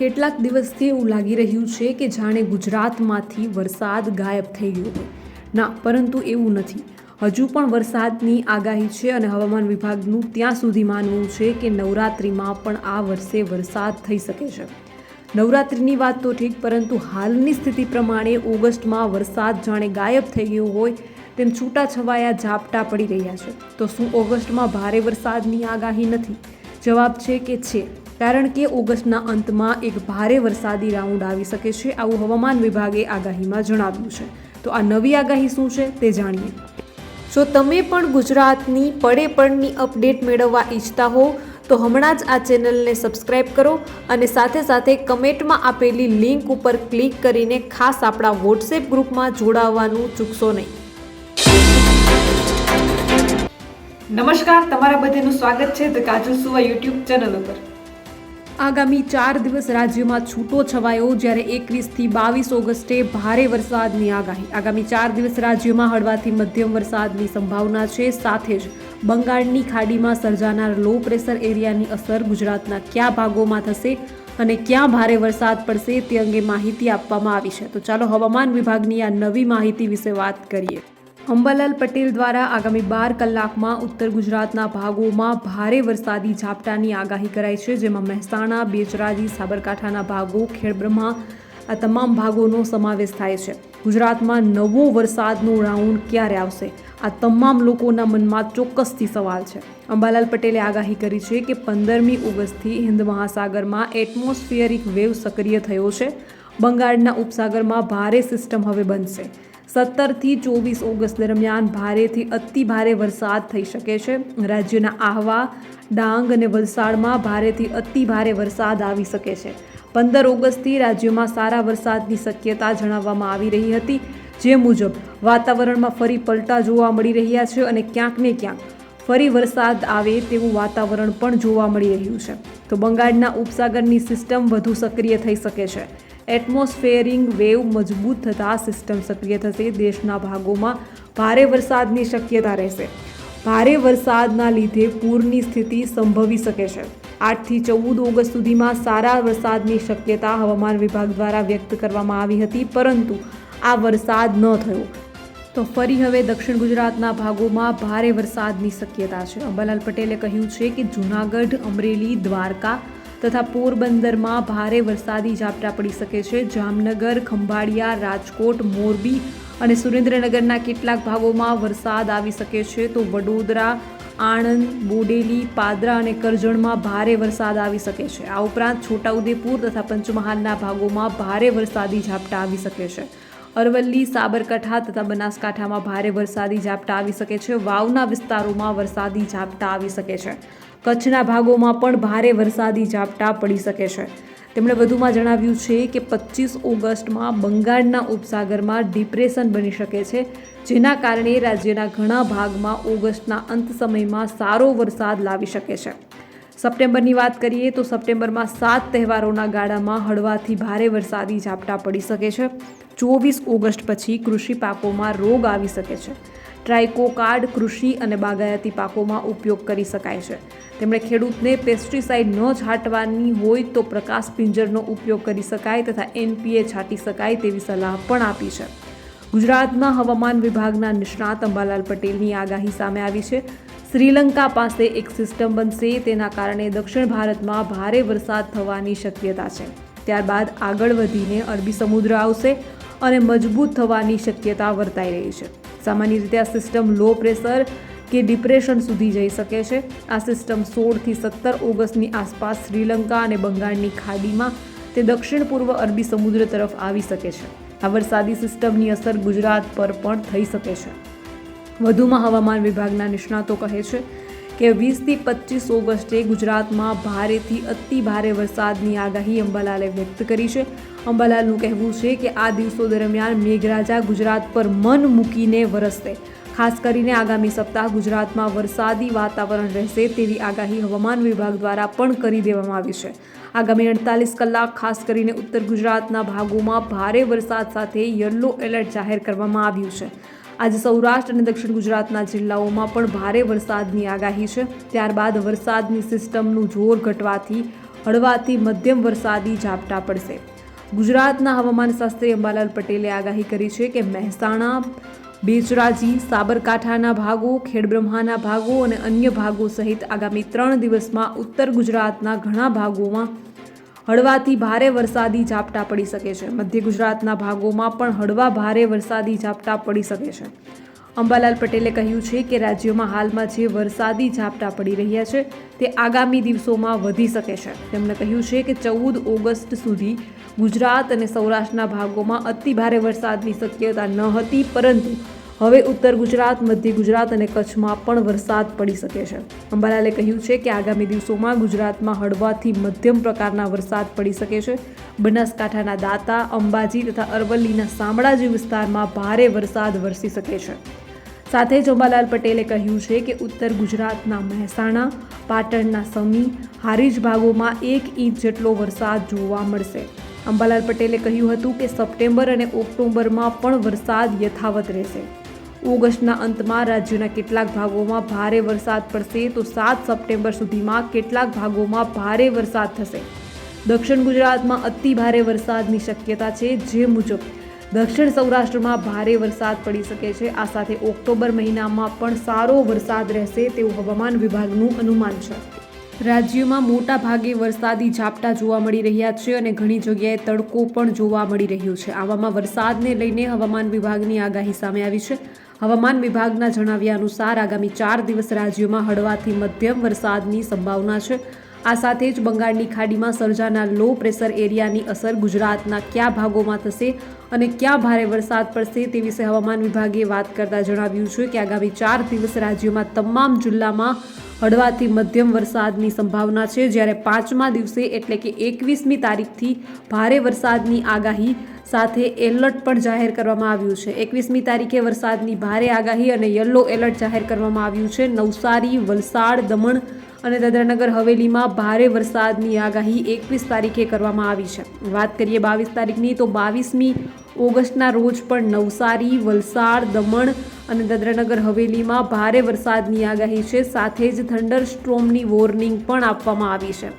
કેટલાક દિવસથી એવું લાગી રહ્યું છે કે જાણે ગુજરાતમાંથી વરસાદ ગાયબ થઈ ગયો ના, પરંતુ એવું નથી. હજુ પણ વરસાદની આગાહી છે અને હવામાન વિભાગનું ત્યાં સુધી માનવું છે કે નવરાત્રિમાં પણ આ વર્ષે વરસાદ થઈ શકે છે. નવરાત્રિની વાત તો ઠીક, પરંતુ હાલની સ્થિતિ પ્રમાણે ઓગસ્ટમાં વરસાદ જાણે ગાયબ થઈ ગયો હોય તેમ છૂટાછવાયા ઝાપટા પડી રહ્યા છે. તો શું ઓગસ્ટમાં ભારે વરસાદની આગાહી નથી? જવાબ છે કે છે. કારણ કે ઓગસ્ટના અંતમાં એક ભારે વરસાદી રાઉન્ડ આવી શકે છે, આવું હવામાન વિભાગે આગાહીમાં જણાવ્યું છે. તો આ નવી આગાહી શું છે તે જાણીએ. જો તમે પણ ગુજરાતની પડે પડની અપડેટ મેળવવા ઈચ્છતા હો, તો હમણાં જ આ ચેનલને સબસ્ક્રાઇબ કરો અને સાથે સાથે કમેન્ટમાં આપેલી લિંક ઉપર ક્લિક કરીને ખાસ આપણા વોટ્સએપ ગ્રુપમાં જોડાવવાનું ચૂકશો નહીં. નમસ્કાર, તમારા બધાનું સ્વાગત છે ધ કાજલ સુવા યુટ્યુબ ચેનલ ઉપર. આગામી ચાર દિવસ રાજ્યમાં છૂટો છવાયો જ્યારે એકવીસથી બાવીસ ઓગસ્ટે ભારે વરસાદની આગાહી. આગામી ચાર દિવસ રાજ્યમાં હળવાથી મધ્યમ વરસાદની સંભાવના છે. સાથે જ બંગાળની ખાડીમાં સર્જાનાર લો પ્રેશર એરિયાની અસર ગુજરાતના કયા ભાગોમાં થશે અને ક્યાં ભારે વરસાદ પડશે તે અંગે માહિતી આપવામાં આવી છે. તો ચાલો હવામાન વિભાગની આ નવી માહિતી વિશે વાત કરીએ. અંબાલાલ પટેલ દ્વારા આગામી બાર કલાકમાં ઉત્તર ગુજરાતના ભાગોમાં ભારે વરસાદી ઝાપટાની આગાહી કરાઈ છે, જેમાં મહેસાણા, બેચરાજી, સાબરકાંઠાના ભાગો, ખેડબ્રહ્મા આ તમામ ભાગોનો સમાવેશ થાય છે. ગુજરાતમાં નવો વરસાદનો રાઉન્ડ ક્યારે આવશે? આ તમામ લોકોના મનમાં ચોક્કસથી સવાલ છે. અંબાલાલ પટેલે આગાહી કરી છે કે પંદરમી ઓગસ્ટથી હિન્દ મહાસાગરમાં એટમોસ્ફિયરિક વેવ સક્રિય થયો છે. બંગાળના ઉપસાગરમાં ભારે સિસ્ટમ હવે બનશે. સત્તરથી ચોવીસ ઓગસ્ટ દરમિયાન ભારેથી અતિ ભારે વરસાદ થઈ શકે છે. રાજ્યના આહવા, ડાંગ અને વલસાડમાં ભારેથી અતિ ભારે વરસાદ આવી શકે છે. પંદર ઓગસ્ટથી રાજ્યમાં સારા વરસાદની શક્યતા જણાવવામાં આવી રહી હતી. જે મુજબ, વાતાવરણમાં ફરી પલટા જોવા મળી રહ્યા છે અને ક્યાંક ને ક્યાંક ફરી વરસાદ આવે તેવું વાતાવરણ પણ જોવા મળી રહ્યું છે. તો બંગાળના ઉપસાગરની સિસ્ટમ વધુ સક્રિય થઈ શકે છે. એટમોસ્ફેરિંગ વેવ મજબૂત થતાં સિસ્ટમ સક્રિય થશે. દેશના ભાગોમાં ભારે વરસાદની શક્યતા રહેશે. ભારે વરસાદના લીધે પૂરની સ્થિતિ સંભવી શકે છે. આઠથી ચૌદ ઓગસ્ટ સુધીમાં સારા વરસાદની શક્યતા હવામાન વિભાગ દ્વારા વ્યક્ત કરવામાં આવી હતી, પરંતુ આ વરસાદ ન થયો. તો ફરી હવે દક્ષિણ ગુજરાતના ભાગોમાં ભારે વરસાદની શક્યતા છે. અંબાલાલ પટેલે કહ્યું છે કે જૂનાગઢ, અમરેલી, દ્વારકા તથા પોરબંદરમાં ભારે વરસાદી ઝાપટા પડી શકે છે. જામનગર, ખંભાળિયા, રાજકોટ, મોરબી અને સુરેન્દ્રનગરના કેટલાક ભાગોમાં વરસાદ આવી શકે છે. તો વડોદરા, આણંદ, બોડેલી, પાદરા અને કરજણમાં ભારે વરસાદ આવી શકે છે. આ ઉપરાંત છોટાઉદેપુર તથા પંચમહાલના ભાગોમાં ભારે વરસાદી ઝાપટા આવી શકે છે. અરવલ્લી, સાબરકાંઠા તથા બનાસકાંઠામાં ભારે વરસાદી ઝાપટા આવી શકે છે. વાવના વિસ્તારોમાં વરસાદી ઝાપટા આવી શકે છે. કચ્છના ભાગોમાં પણ ભારે વરસાદી ઝાપટા પડી શકે છે. તેમણે વધુમાં જણાવ્યું છે કે પચીસ ઓગસ્ટમાં બંગાળના ઉપસાગરમાં ડિપ્રેશન બની શકે છે, જેના કારણે રાજ્યના ઘણા ભાગમાં ઓગસ્ટના અંત સમયમાં સારો વરસાદ લાવી શકે છે. સપ્ટેમ્બરની વાત કરીએ તો સપ્ટેમ્બરમાં સાત તહેવારોના ગાળામાં હળવાથી ભારે વરસાદી ઝાપટા પડી શકે છે. ચોવીસ ઓગસ્ટ પછી કૃષિ પાકોમાં રોગ આવી શકે છે. ટ્રાયકોકાર્ડ કૃષિ અને બાગાયતી પાકોમાં ઉપયોગ કરી શકાય છે. તેમણે ખેડૂતને પેસ્ટિસાઇડ ન છાંટવાની હોય તો પ્રકાશ પિંજરનો ઉપયોગ કરી શકાય તથા એનપીએ છાંટી શકાય તેવી સલાહ પણ આપી છે. ગુજરાતના હવામાન વિભાગના નિષ્ણાત અંબાલાલ પટેલની આગાહી સામે આવી છે. શ્રીલંકા પાસે એક સિસ્ટમ બનશે, તેના કારણે દક્ષિણ ભારતમાં ભારે વરસાદ થવાની શક્યતા છે. ત્યારબાદ આગળ વધીને અરબી સમુદ્ર આવશે અને મજબૂત થવાની શક્યતા વર્તાઈ રહી છે. સામાન્ય રીતે આ સિસ્ટમ લો પ્રેશર કે ડિપ્રેશન સુધી જઈ શકે છે. આ સિસ્ટમ સોળથી સત્તર ઓગસ્ટની આસપાસ શ્રીલંકા અને બંગાળની ખાડીમાં તે દક્ષિણ પૂર્વ અરબી સમુદ્ર તરફ આવી શકે છે. આ વરસાદી સિસ્ટમની અસર ગુજરાત પર પણ થઈ શકે છે. વધુમાં હવામાન વિભાગના નિષ્ણાતો કહે છે કે વીસથી પચીસ ઓગસ્ટે ગુજરાતમાં ભારેથી અતિ ભારે વરસાદની આગાહી અંબાલાલે વ્યક્ત કરી છે. અંબાલાલનું કહેવું છે કે આ દિવસો દરમિયાન મેઘરાજા ગુજરાત પર મન મૂકીને વરસશે. ખાસ કરીને આગામી સપ્તાહ ગુજરાતમાં વરસાદી વાતાવરણ રહેશે તેવી આગાહી હવામાન વિભાગ દ્વારા પણ કરી દેવામાં આવી છે. આગામી અડતાલીસ કલાક ખાસ કરીને ઉત્તર ગુજરાતના ભાગોમાં ભારે વરસાદ સાથે યલો એલર્ટ જાહેર કરવામાં આવ્યું છે. આજે સૌરાષ્ટ્ર અને દક્ષિણ ગુજરાતના જિલ્લાઓમાં પણ ભારે વરસાદની આગાહી છે. ત્યારબાદ વરસાદની સિસ્ટમનું જોર ઘટવાથી હળવાથી મધ્યમ વરસાદી ઝાપટા પડશે. ગુજરાતના હવામાન શાસ્ત્રી અંબાલાલ પટેલે આગાહી કરી છે કે મહેસાણા બેચરાજી, સાબરકાંઠાના ભાગો, ખેડબ્રહ્માના ભાગો અને અન્ય ભાગો સહિત આગામી ત્રણ દિવસમાં ઉત્તર ગુજરાતના ઘણા ભાગોમાં હળવાથી ભારે વરસાદી ઝાપટા પડી શકે છે. મધ્ય ગુજરાતના ભાગોમાં પણ હળવા ભારે વરસાદી ઝાપટા પડી શકે છે. અંબાલાલ પટેલે કહ્યું છે કે રાજ્યમાં હાલમાં જે વરસાદી ઝાપટા પડી રહ્યા છે, તે આગામી દિવસોમાં વધી શકે છે. તેમણે કહ્યું છે કે ચૌદ ઓગસ્ટ સુધી ગુજરાત અને સૌરાષ્ટ્રના ભાગોમાં અતિ ભારે વરસાદની શક્યતા ન હતી, પરંતુ હવે ઉત્તર ગુજરાત, મધ્ય ગુજરાત અને કચ્છમાં પણ વરસાદ પડી શકે છે. અંબાલાલે કહ્યું છે કે આગામી દિવસોમાં ગુજરાતમાં હળવાથી મધ્યમ પ્રકારના વરસાદ પડી શકે છે. બનાસકાંઠાના દાતા, અંબાજી તથા અરવલ્લીના શામળાજી વિસ્તારમાં ભારે વરસાદ વરસી શકે છે. સાથે જ અંબાલાલ પટેલે કહ્યું છે કે ઉત્તર ગુજરાતના મહેસાણા, પાટણના સમી, હારીજ ભાગોમાં એક ઇંચ જેટલો વરસાદ જોવા મળશે. અંબાલાલ પટેલે કહ્યું હતું કે સપ્ટેમ્બર અને ઓક્ટોબરમાં પણ વરસાદ યથાવત રહેશે. ઓગસ્ટના અંતમાં રાજ્યના કેટલાક ભાગોમાં ભારે વરસાદ પડશે તો સાત સપ્ટેમ્બર સુધીમાં કેટલાક ભાગોમાં ભારે વરસાદ થશે. દક્ષિણ ગુજરાતમાં અતિ ભારે વરસાદની શક્યતા છે જે મુજબ દક્ષિણ સૌરાષ્ટ્રમાં ભારે વરસાદ પડી શકે છે. આ સાથે ઓક્ટોબર મહિનામાં પણ સારો વરસાદ રહેશે તેવું હવામાન વિભાગનું અનુમાન છે. રાજ્યમાં મોટા ભાગે વરસાદી ઝાપટા જોવા મળી રહ્યા છે અને ઘણી જગ્યાએ તડકો પણ જોવા મળી રહ્યો છે. આવામાં વરસાદને લઈને હવામાન વિભાગની આગાહી સામે આવી છે. હવામાન વિભાગના જણાવ્યા અનુસાર આગામી ચાર દિવસ રાજ્યમાં હળવાથી મધ્યમ વરસાદની સંભાવના છે. આ સાથે જ બંગાળની ખાડીમાં સર્જાનાર લો પ્રેશર એરિયાની અસર ગુજરાતના કયા ભાગોમાં થશે અને ક્યાં ભારે વરસાદ પડશે તે વિશે હવામાન વિભાગે વાત કરતા જણાવ્યું છે કે આગામી ચાર દિવસ રાજ્યમાં તમામ જિલ્લામાં હળવાથી મધ્યમ વરસાદની સંભાવના છે. જ્યારે પાંચમા દિવસે એટલે કે એકવીસમી તારીખથી ભારે વરસાદની આગાહી સાથે એલર્ટ પણ જાહેર કરવામાં આવ્યું છે. એકવીસમી તારીખે વરસાદની ભારે આગાહી અને યલો એલર્ટ જાહેર કરવામાં આવ્યું છે. નવસારી, વલસાડ, દમણ અને દાદરાનગર હવેલીમાં ભારે વરસાદની આગાહી એકવીસ તારીખે કરવામાં આવી છે. વાત કરીએ બાવીસ તારીખની તો બાવીસમી ઓગસ્ટના રોજ પણ નવસારી, વલસાડ, દમણ અને દાદરાનગર હવેલીમાં ભારે વરસાદની આગાહી છે. સાથે જ થંડર સ્ટ્રોમની વોર્નિંગ પણ આપવામાં આવી છે.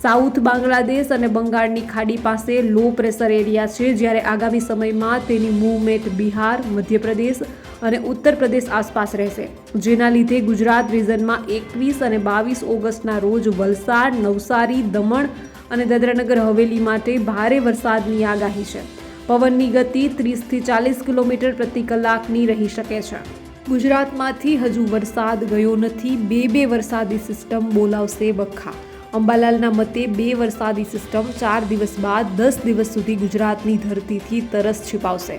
સાઉથ બાંગ્લાદેશ અને બંગાળની ખાડી પાસે લો પ્રેશર એરિયા છે. જ્યારે આગામી સમયમાં તેની મૂવમેન્ટ બિહાર, મધ્યપ્રદેશ અને ઉત્તર પ્રદેશ આસપાસ રહેશે. જેના લીધે ગુજરાત રિજનમાં એકવીસ અને બાવીસ ઓગસ્ટના રોજ વલસાડ, નવસારી, દમણ અને દાદરાનગર હવેલી માટે ભારે વરસાદની આગાહી છે. પવનની ગતિ ત્રીસથી ચાલીસ કિલોમીટર પ્રતિ કલાકની રહી શકે છે. ગુજરાતમાંથી હજુ વરસાદ ગયો નથી. બે બે વરસાદી સિસ્ટમ બોલાવશે બખા અંબાલાલના મતે બે વરસાદી સિસ્ટમ ચાર દિવસ બાદ દસ દિવસ સુધી ગુજરાતની ધરતીથી તરસ छिપાવશે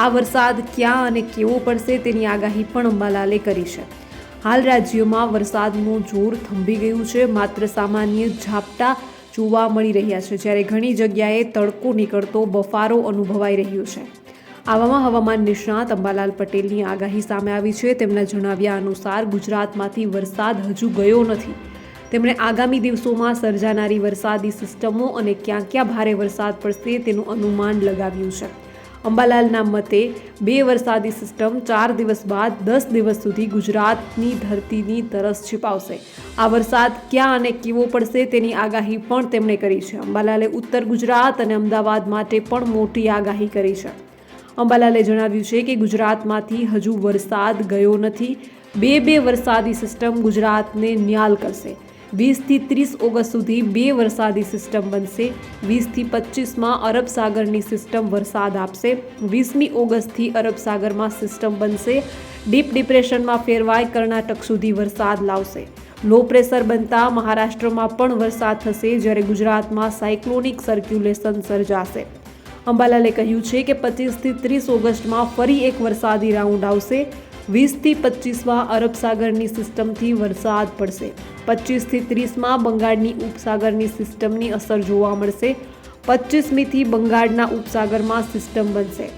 આ વરસાદ ક્યાં અને કેવો પડશે તેની આગાહી પણ અંબાલાલે કરી છે. હાલ રાજ્યમાં વરસાદનું જોર થંભી ગયું છે. માત્ર સામાન્ય ઝાપટા જોવા મળી રહ્યા છે, જ્યારે ઘણી જગ્યાએ તડકો નીકળતો બફારો અનુભવાઈ રહ્યો છે. આવામાં હવામાન નિષ્ણાત અંબાલાલ પટેલની આગાહી સામે આવી છે. તેમના જણાવ્યા અનુસાર ગુજરાતમાંથી વરસાદ હજુ ગયો નથી. તેમણે આગામી દિવસોમાં સર્જાનારી વરસાદી સિસ્ટમો અને ક્યાં ક્યાં ભારે વરસાદ પડશે તેનું અનુમાન લગાવ્યું છે. અંબાલાલના મતે બે વરસાદી સિસ્ટમ ચાર દિવસ બાદ દસ દિવસ સુધી ગુજરાતની ધરતીની તરસ છિપાવશે. આ વરસાદ ક્યાં અને કેવો પડશે તેની આગાહી પણ તેમણે કરી છે. અંબાલાલે ઉત્તર ગુજરાત અને અમદાવાદ માટે પણ મોટી આગાહી કરી છે. અંબાલાલે જણાવ્યું છે કે ગુજરાતમાંથી હજુ વરસાદ ગયો નથી. બે બે વરસાદી સિસ્ટમ ગુજરાતને ન્યાલ કરશે. વીસથી ત્રીસ ઓગસ્ટ સુધી બે વરસાદી સિસ્ટમ બનશે. વીસથી પચીસમાં અરબ સાગરની સિસ્ટમ વરસાદ આપશે. વીસમી ઓગસ્ટથી અરબ સાગરમાં સિસ્ટમ બનશે. ડીપ ડિપ્રેશનમાં ફેરવાય કર્ણાટક સુધી વરસાદ લાવશે. લો પ્રેશર બનતા મહારાષ્ટ્રમાં પણ વરસાદ થશે જ્યારે ગુજરાતમાં સાયક્લોનિક સર્ક્યુલેશન સર્જાશે. અંબાલાલે કહ્યું છે કે પચીસથી ત્રીસ ઓગસ્ટમાં ફરી એક વરસાદી રાઉન્ડ આવશે. વીસથી પચીસમાં અરબ સાગરની સિસ્ટમથી વરસાદ પડશે. પચીસથી ત્રીસમાં બંગાળની ઉપસાગરની સિસ્ટમની અસર જોવા મળશે. પચીસમીથી બંગાળના ઉપસાગરમાં સિસ્ટમ બનશે.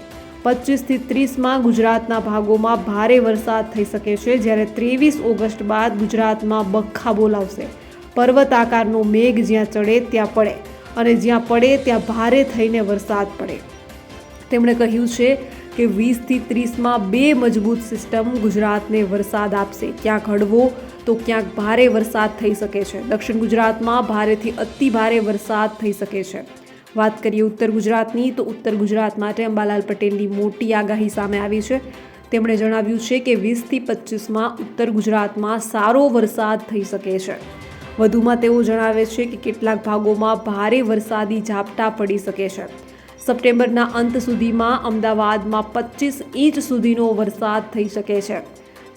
પચીસથી ત્રીસમાં ગુજરાતના ભાગોમાં ભારે વરસાદ થઈ શકે છે, જ્યારે ત્રેવીસ ઓગસ્ટ બાદ ગુજરાતમાં બખ્ખા બોલાવશે પર્વત આકારનો મેઘ જ્યાં ચડે ત્યાં પડે, અને જ્યાં પડે ત્યાં ભારે થઈને વરસાદ પડે. તેમણે કહ્યું છે કે વીસથી ત્રીસમાં બે મજબૂત સિસ્ટમ ગુજરાતને વરસાદ આપશે. ક્યાંક હળવો તો ક્યાંક ભારે વરસાદ થઈ શકે છે. દક્ષિણ ગુજરાતમાં ભારેથી અતિ ભારે વરસાદ થઈ શકે છે. વાત કરીએ ઉત્તર ગુજરાતની, તો ઉત્તર ગુજરાત માટે અંબાલાલ પટેલની મોટી આગાહી સામે આવી છે. તેમણે જણાવ્યું છે કે વીસથી પચીસમાં ઉત્તર ગુજરાતમાં સારો વરસાદ થઈ શકે છે. વધુમાં તેઓ જણાવે છે કે કેટલાક ભાગોમાં ભારે વરસાદી ઝાપટા પડી શકે છે. સપ્ટેમ્બરના અંત સુધીમાં અમદાવાદમાં પચીસ ઇંચ સુધીનો વરસાદ થઈ શકે છે.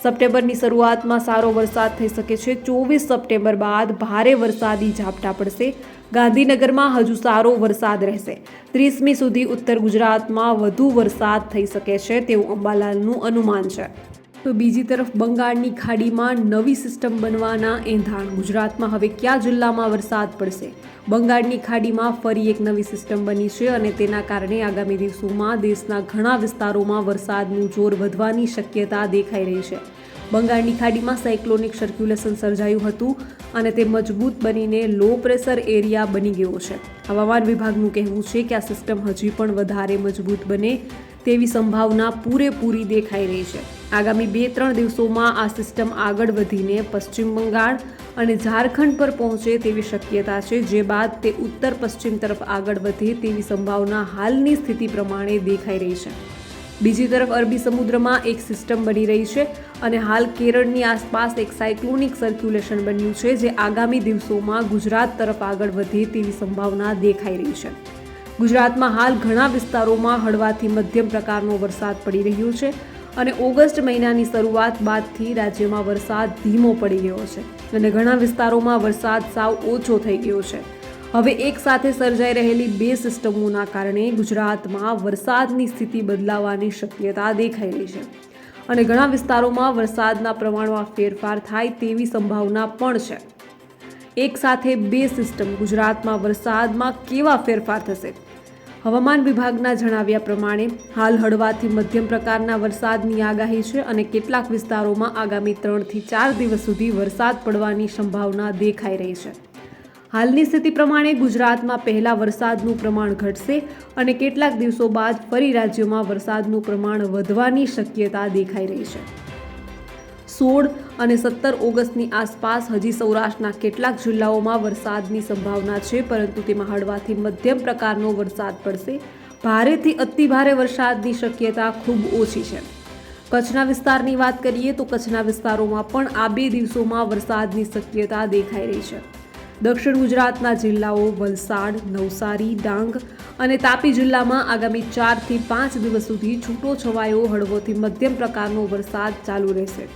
સપ્ટેમ્બરની શરૂઆતમાં સારો વરસાદ થઈ શકે છે. ચોવીસ સપ્ટેમ્બર બાદ ભારે વરસાદી ઝાપટા પડશે. ગાંધીનગરમાં હજુ સારો વરસાદ રહેશે. ત્રીસમી સુધી ઉત્તર ગુજરાતમાં વધુ વરસાદ થઈ શકે છે તેવું અંબાલાલનું અનુમાન છે. તો બીજી તરફ બંગાળની ખાડીમાં નવી સિસ્ટમ બનવાના એંધાણ. ગુજરાતમાં હવે કયા જિલ્લામાં વરસાદ પડશે? બંગાળની ખાડીમાં ફરી એક નવી સિસ્ટમ બની છે અને તેના કારણે આગામી દિવસોમાં દેશના ઘણા વિસ્તારોમાં વરસાદનું જોર વધવાની શક્યતા દેખાઈ રહી છે. બંગાળની ખાડીમાં સાયક્લોનિક સર્ક્યુલેશન સર્જાયું હતું અને તે મજબૂત બનીને લો પ્રેશર એરિયા બની ગયો છે. હવામાન વિભાગનું કહેવું છે કે આ સિસ્ટમ હજી પણ વધારે મજબૂત બને તેવી સંભાવના પૂરેપૂરી દેખાઈ રહી છે. આગામી બે ત્રણ દિવસોમાં આ સિસ્ટમ આગળ વધીને પશ્ચિમ બંગાળ અને ઝારખંડ પર પહોંચે તેવી શક્યતા છે, જે બાદ તે ઉત્તર પશ્ચિમ તરફ આગળ વધે તેવી સંભાવના હાલની સ્થિતિ પ્રમાણે દેખાઈ રહી છે. બીજી તરફ અરબી સમુદ્રમાં એક સિસ્ટમ બની રહી છે અને હાલ કેરળની આસપાસ એક સાયક્લોનિક સર્ક્યુલેશન બન્યું છે, જે આગામી દિવસોમાં ગુજરાત તરફ આગળ વધે તેવી સંભાવના દેખાઈ રહી છે. ગુજરાતમાં હાલ ઘણા વિસ્તારોમાં હળવાથી મધ્યમ પ્રકારનો વરસાદ પડી રહ્યો છે અને ઓગસ્ટ મહિનાની શરૂઆત બાદથી રાજ્યમાં વરસાદ ધીમો પડી ગયો છે અને ઘણા વિસ્તારોમાં વરસાદ સાવ ઓછો થઈ ગયો છે. હવે એક સાથે સર્જાઈ રહેલી બે સિસ્ટમોના કારણે ગુજરાતમાં વરસાદની સ્થિતિ બદલાવાની શક્યતા દેખાઈ રહી છે અને ઘણા વિસ્તારોમાં વરસાદના પ્રમાણમાં ફેરફાર થાય તેવી સંભાવના પણ છે. એક સાથે બે સિસ્ટમ ગુજરાતમાં વરસાદમાં કેવા ફેરફાર થશે? હવામાન વિભાગના જણાવ્યા પ્રમાણે, હાલ હળવાથી મધ્યમ પ્રકારના વરસાદની આગાહી છે અને કેટલાક વિસ્તારોમાં આગામી ત્રણથી ચાર દિવસ સુધી વરસાદ પડવાની સંભાવના દેખાઈ રહી છે. હાલની સ્થિતિ પ્રમાણે ગુજરાતમાં પહેલા વરસાદનું પ્રમાણ ઘટશે અને કેટલાક દિવસો બાદ ફરી રાજ્યમાં વરસાદનું પ્રમાણ વધવાની શક્યતા દેખાઈ રહી છે. સોળ અને સત્તર ઓગસ્ટની આસપાસ હજી સૌરાષ્ટ્રના કેટલાક જિલ્લાઓમાં વરસાદની સંભાવના છે, પરંતુ તેમાં હળવાથી મધ્યમ પ્રકારનો વરસાદ પડશે. ભારેથી અતિભારે વરસાદની શક્યતા ખૂબ ઓછી છે. કચ્છના વિસ્તારની વાત કરીએ તો કચ્છના વિસ્તારોમાં પણ આ બે દિવસોમાં વરસાદની શક્યતા દેખાઈ રહી છે. દક્ષિણ ગુજરાતના જિલ્લાઓ વલસાડ, નવસારી, ડાંગ અને તાપી જિલ્લામાં આગામી ચારથી પાંચ દિવસ સુધી છૂટો છવાયો હળવોથી મધ્યમ પ્રકારનો વરસાદ ચાલુ રહેશે.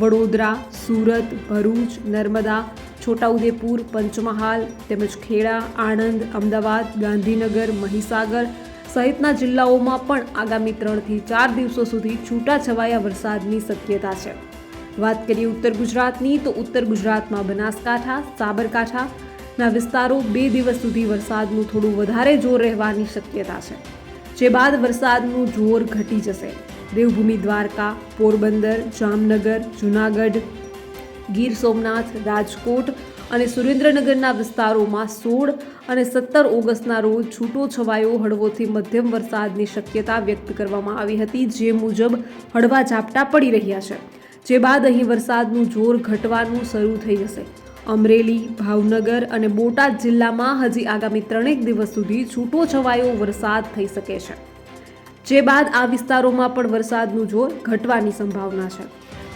વડોદરા, સુરત, ભરૂચ, નર્મદા, છોટાઉદેપુર, પંચમહાલ તેમજ ખેડા, આણંદ, અમદાવાદ, ગાંધીનગર, મહીસાગર સહિતના જિલ્લાઓમાં પણ આગામી ત્રણથી ચાર દિવસો સુધી છૂટાછવાયા વરસાદની શક્યતા છે. વાત કરીએ ઉત્તર ગુજરાતની, તો ઉત્તર ગુજરાતમાં બનાસકાંઠા સાબરકાંઠાના વિસ્તારો બે દિવસ સુધી વરસાદનું થોડું વધારે જોર રહેવાની શક્યતા છે. જે બાદ વરસાદનું જોર ઘટી જશે. દેવભૂમિ દ્વારકા, પોરબંદર, જામનગર, જૂનાગઢ, ગીર સોમનાથ, રાજકોટ અને સુરેન્દ્રનગરના વિસ્તારોમાં સોળ અને સત્તર ઓગસ્ટના રોજ છૂટો છવાયો હળવોથી મધ્યમ વરસાદની શક્યતા વ્યક્ત કરવામાં આવી હતી, જે મુજબ હળવા ઝાપટા પડી રહ્યા છે. જે બાદ અહીં વરસાદનું જોર ઘટવાનું શરૂ થઈ જશે. અમરેલી, ભાવનગર અને બોટાદ જિલ્લામાં હજી આગામી ત્રણેક દિવસ સુધી છૂટો છવાયો વરસાદ થઈ શકે છે. જે બાદ આ વિસ્તારોમાં પણ વરસાદનું જોર ઘટવાની સંભાવના છે.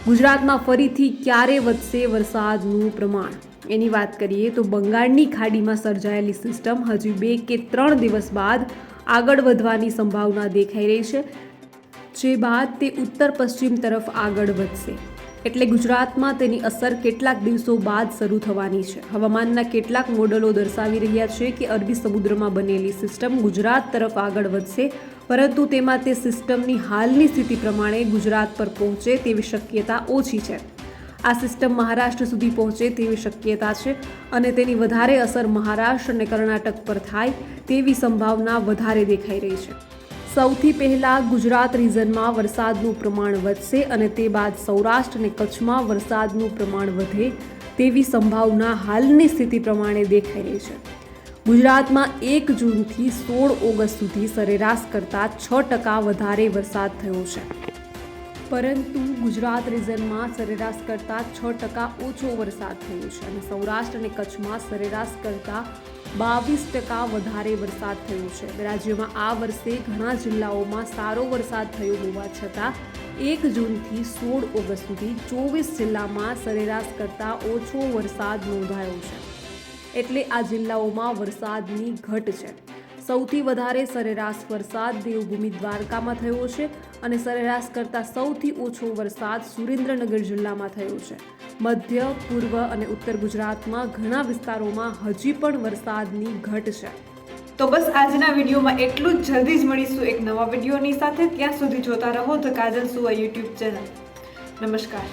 ગુજરાતમાં ફરીથી ક્યારે વધશે વરસાદનું પ્રમાણ? એની વાત કરીએ તો બંગાળની ખાડીમાં સર્જાયેલી સિસ્ટમ હજી બે કે ત્રણ દિવસ બાદ આગળ વધવાની સંભાવના દેખાઈ રહી છે, જે બાદ તે ઉત્તર પશ્ચિમ તરફ આગળ વધશે. એટલે ગુજરાતમાં તેની અસર કેટલાક દિવસો બાદ શરૂ થવાની છે. હવામાનના કેટલાક મોડલો દર્શાવી રહ્યા છે કે અરબી સમુદ્રમાં બનેલી સિસ્ટમ ગુજરાત તરફ આગળ વધશે પરંતુ તેમાં તે સિસ્ટમની હાલની સ્થિતિ પ્રમાણે ગુજરાત પર પહોંચે તેવી શક્યતા ઓછી છે. આ સિસ્ટમ મહારાષ્ટ્ર સુધી પહોંચે તેવી શક્યતા છે અને તેની વધારે અસર મહારાષ્ટ્ર અને કર્ણાટક પર થાય તેવી સંભાવના વધારે દેખાઈ રહી છે. સૌથી પહેલાં ગુજરાત રિઝનમાં વરસાદનું પ્રમાણ વધશે અને તે બાદ સૌરાષ્ટ્ર અને કચ્છમાં વરસાદનું પ્રમાણ વધે તેવી સંભાવના હાલની સ્થિતિ પ્રમાણે દેખાઈ રહી છે. ગુજરાતમાં એક જૂનથી સોળ ઓગસ્ટ સુધી સરેરાશ કરતાં છ ટકા વધારે વરસાદ થયો છે. પરંતુ ગુજરાત રિજનમાં સરેરાશ કરતાં છ ટકા ઓછો વરસાદ થયો છે અને સૌરાષ્ટ્ર અને કચ્છમાં સરેરાશ કરતાં બાવીસ ટકા વધારે વરસાદ થયો છે. રાજ્યમાં આ વર્ષે ઘણા જિલ્લાઓમાં સારો વરસાદ થયો હોવા છતાં એક જૂનથી સોળ ઓગસ્ટ સુધી ચોવીસ જિલ્લામાં સરેરાશ કરતાં ઓછો વરસાદ નોંધાયો છે. એટલે આ જિલ્લાઓમાં વરસાદની ઘટ છે. સૌથી વધારે સરેરાશ વરસાદ દેવભૂમિ દ્વારકામાં થયો છે અને સરેરાશ કરતાં સૌથી ઓછો વરસાદ સુરેન્દ્રનગર જિલ્લામાં થયો છે. મધ્ય, પૂર્વ અને ઉત્તર ગુજરાતમાં ઘણા વિસ્તારોમાં હજી પણ વરસાદની ઘટ છે. તો બસ આજના વિડીયોમાં એટલું જ. જલ્દી જ મળીશું એક નવા વિડીયોની સાથે. ત્યાં સુધી જોતા રહો ધ કાજલ સુવા યુટ્યુબ ચેનલ. નમસ્કાર.